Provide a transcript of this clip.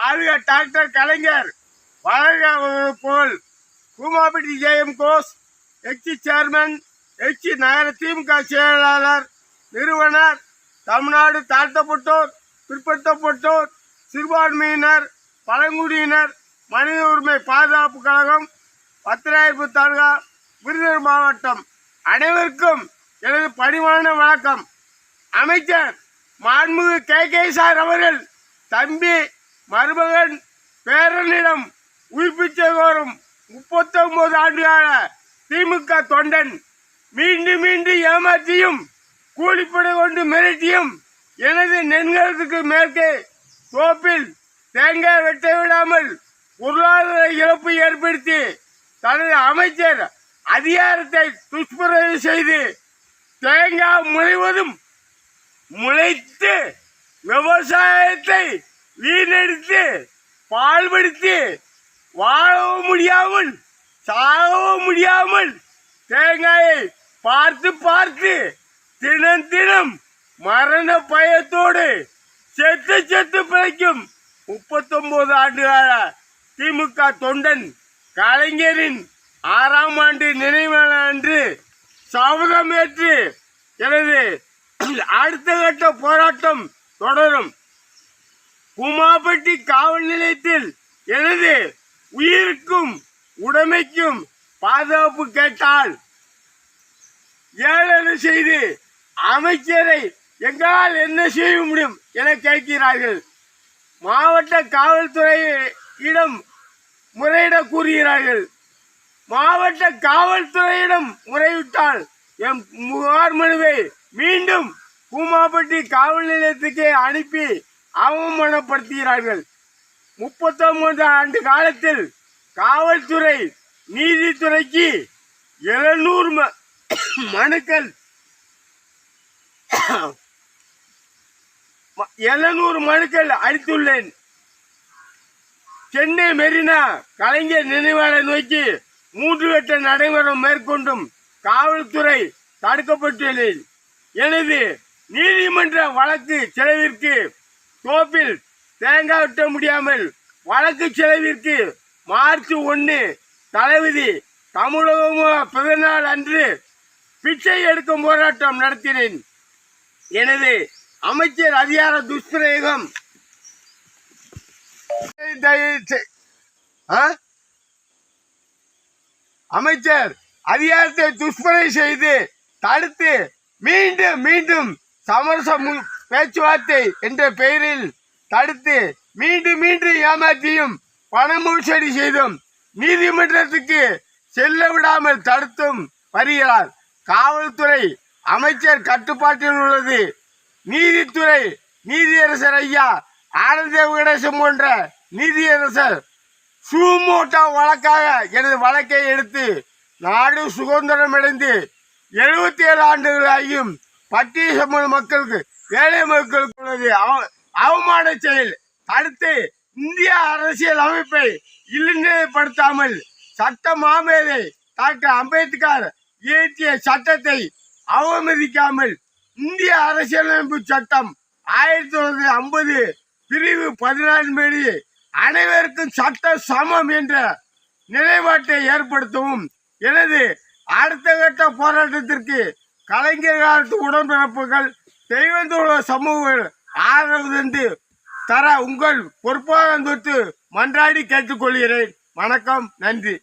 வாழ்க டாக்டர் கலைஞர் வளர்க போல் கூமாபட்டி ஜேஎம் கோஸ் எச்சி சேர்மன் எச்சி நகர திமுக செயலாளர் நிறுவனர் தமிழ்நாடு தாழ்த்தப்பட்டோர் பிற்படுத்தப்பட்டோர் சிறுபான்மையினர் பழங்குடியினர் மனித உரிமை பாதுகாப்பு கழகம் பத்திராயிரப்பு தாலுகா விருதுநகர் மாவட்டம். அனைவருக்கும் எனது பணிவான வணக்கம். அமைச்சர் மாண்புமிகு கே கே சார் அவர்கள் தம்பி மருமகன் பேரனிடம் உயிர்ப்பிச்சை கோரும் முப்பத்தொன்பது ஆண்டுகால திமுக தொண்டன் மீண்டும் மீண்டும் ஏமாற்றியும் கூலிப்படை கொண்டு மிரட்டியும் எனது நெண்களுக்கு மேற்கே தோப்பில் தேங்காய் வெட்ட விடாமல் பொருளாதார இழப்பு ஏற்படுத்தி தனது அமைச்சர் அதிகாரத்தை துஷ்பிரயோகம் செய்து தேங்காய் முளைவதும் முளைத்து விவசாயத்தை வீணடித்து பால்படுத்தி வாழவும் முடியாமல் சாகவும் முடியாமல் தேங்காயை பார்த்து பார்த்து தினம் தினம் மரண பயத்தோடு செத்து செத்து பிழைக்கும் முப்பத்தொன்பது ஆண்டுகால திமுக தொண்டன் கலைஞரின் ஆறாம் ஆண்டு நினைவு அன்று சபதம் ஏற்று எனது அடுத்த கட்ட போராட்டம் தொடரும். உமாபட்டி காவல் நிலையத்தில் எனது உயிருக்கும் உடைமைக்கும் பாதுகாப்பு கேட்டால் ஏழரை செய்து அமைச்சரை எங்களால் என்ன செய்ய முடியும் என கேட்கிறார்கள். மாவட்ட காவல்துறையிடம் முறையிட கூறுகிறார்கள். மாவட்ட காவல்துறையிடம் முறையிட்டால் எம் புகார் மனுவை மீண்டும் கூமாப்பட்டி காவல் நிலையத்துக்கு அனுப்பி அவமானப்படுத்துகிறார்கள். முப்பத்தொன்பது ஆண்டு காலத்தில் காவல்துறை நீதித்துறைக்கு எழுநூறு மனுக்கள் எழுநூறு மனுக்கள் அளித்துள்ளேன். சென்னை மெரினா கலைஞர் நினைவாளை நோக்கி மூன்று கட்ட நடைமுறை மேற்கொண்டும் காவல்துறை தடுக்கப்பட்டுள்ளேன் எனது நீதிமன்ற வழக்கு செலவிற்கு தோப்பில் தேங்காய் வெட்ட முடியாமல் வழக்கு செலவிற்கு மார்ச் ஒன்று தளபதி தமிழக பிறநாள் அன்று பிச்சை எடுக்கும் போராட்டம் நடத்தினேன். எனது அமைச்சர் அதிகார துஷ்பிரயோகம். அமைச்சர் அதிகாரத்தை துஷ்பரை செய்து தடுத்து மீண்டும் மீண்டும் சமரசமு பேச்சுவார்த்தை என்ற பெயரில் தடுத்து மீண்டும் மீண்டும் ஏமாற்றியும் பண மோசடி செய்தும் நீதிமன்றத்துக்கு செல்ல விடாமல் தடுத்தும் வருகிறார். காவல்துறை அமைச்சர் கட்டுப்பாட்டில் உள்ளது. நீதித்துறை நீதியரசர் ஐயா ஆனந்த வெங்கடேசன் போன்ற நீதியரசர் சூமோட்டா வழக்காக எனது வழக்கை எடுத்து நாடு சுதந்திரமடைந்து எழுபத்தி ஏழு ஆண்டுகளாகியும் பட்டி பட்டிய சமூக மக்களுக்கு ஏழை மக்களுக்கு உள்ளது. அவ- அவமான செயல். அடுத்து இந்திய அரசியல் அமைப்பை இழிநிலைப்படுத்தாமல் சட்ட மாமேதை டாக்டர் அம்பேத்கர் இயற்றிய சட்டத்தை அவமதிக்காமல் இந்திய அரசியலமைப்பு சட்டம் ஆயிரத்தி தொள்ளாயிரத்தி ஐம்பது பிரிவு பதினான்கு அனைவருக்கும் சட்ட சமம் என்ற நிலைப்பாட்டை ஏற்படுத்தவும் எனது அடுத்த கட்ட போராட்டத்திற்கு கலைஞர் காலத்து உடன்பிறப்புகள் தெய்வந்தோட சமூகங்கள் ஆதரவு தந்து தர உங்கள் பொறுப்பாக தொட்டு மன்றாடி கேட்டுக்கொள்கிறேன். வணக்கம் நன்றி.